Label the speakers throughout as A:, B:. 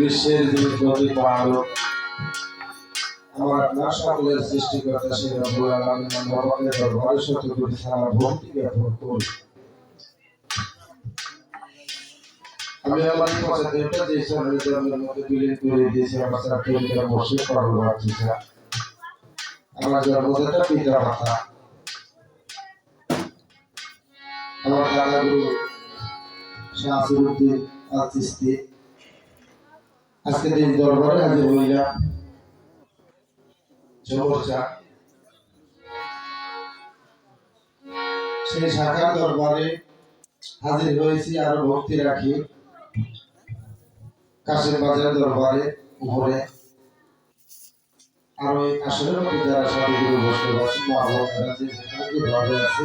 A: বিশ্বের যিনি প্রতিপালক আমার আপনার সকলের সৃষ্টিকর্তা শ্রী রব্বুল আলামিন মহানের দরবারে শত কোটি সালাম ভক্তি জ্ঞাপন করি আমি আমার পথে দেবটা যে সরল জন্মের পিতা মাতা। আমার দাদা গুরু চিস্তি আজকে দিন দরবারে হাজির হইলাম জবরচা সেই শাখার দরবারে হাজির হয়েছি, আরও ভক্তি রাখি। কাশের বাজার দরবারে উপরে আর ওই আসরের মধ্যে যারা সাধুগুরু বসে আছেন মা বোনেরা যে যেখানে ভাবে আছে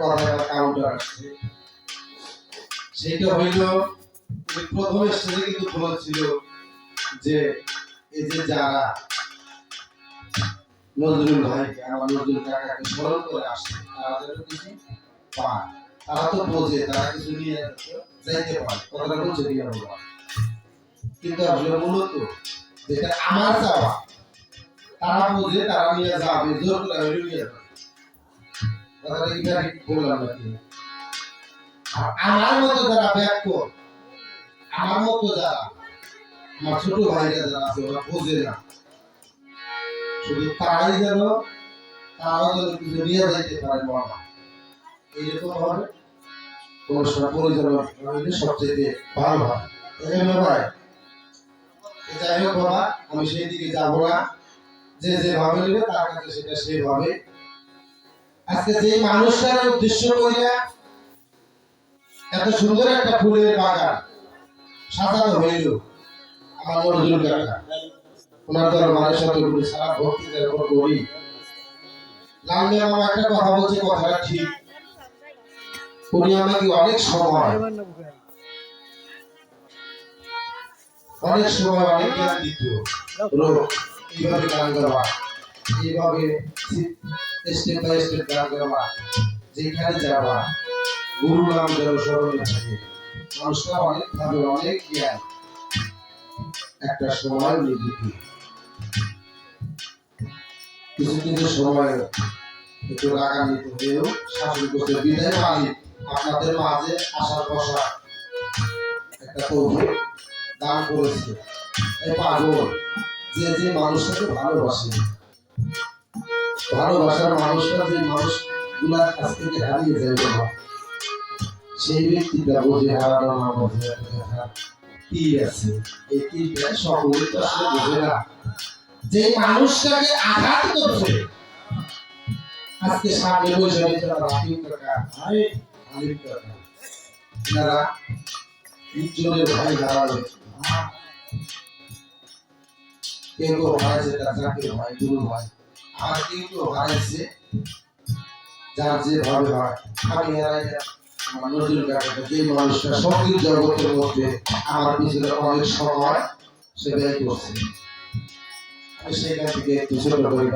A: কথা কাউন্টার প্রথম স্টেজে কিন্তু বলেছিল যে, এই যে যারা নজরুল ভাইকে আমার নজরুল কাকাকে স্মরণ করে আসছে, তারা যেন কিছু তারা তো বোঝে, তারা কিছু নিয়ে যাইতে পারে, কথাটা বলছে কি আমরা কিন্তু আসলে মূলত যেটা আমার চাওয়া, তারা বোঝে, তারা নিয়ে যাবে, জোর করে নিয়ে যাবে আমার মতো যারা আমার মতো যারা, আমার ছোট ভাইরা যারা আছে, ওরা বোঝে না। শুধু তারাই যেন তারাও যেন কিছু নিয়ে যাইতে পারে এইরকম হবে সবচেয়ে ভালো হয়। ভাই যাই হোক বাবা, আমি সেই দিকে যাব না। যে যেভাবে নেবে তার কাছে সেটা সেভাবে আজকে যে মানুষটার উদ্দেশ্য করিয়া এত সুন্দর একটা ফুলের বাগান সাজানো হইল আমার ওনার দরবারের সাথে করে সারা ভক্তি দেওয়ার করি। লালনে মামা একটা কথা বলছে, কথাটা ঠিক। উনি আমাকে অনেক সময় অনেক সময় অনেক জ্ঞান দিত। গান গাওয়া স্টেপ বাই স্টেপ গান গাওয়া যেখানে যাওয়া গুরু নাম যেন স্মরণে থাকে। মানুষটা অনেক ভাবে অনেক জ্ঞান, একটা সময় নিজেকে কিছু কিছু সময় একটু রাগান্বিত হয়েও শাসন করতে বিদায় আপনাদের মাঝে আসার বসা। একটা তৌফিক দান করেছে। এই পাগল, যে যে মানুষটাকে ভালোবাসে ভালোবাসার মানুষরা যে মানুষগুলার কাছ থেকে হারিয়ে যায় বাবা সেই ব্যক্তিটা বোঝে হারানো না, বোঝে কি আছে? বোঝে না। যে মানুষটাকে আঘাত করছে, আজকে সামনে বসে তিনজনের ভাই হারাবে কেউ হারাইছে তার জাকির ভাই গুরু ভাই আর কিন্তু হারাইছে যার যেভাবে হয় আমি হারাই আমার নজরুল কাকাকে যে মানুষটা সংগীত জগতের মধ্যে আমার পিছনে অনেক সময় সে ব্যয় করছে। আমি সেখান থেকে একটু ছোট করে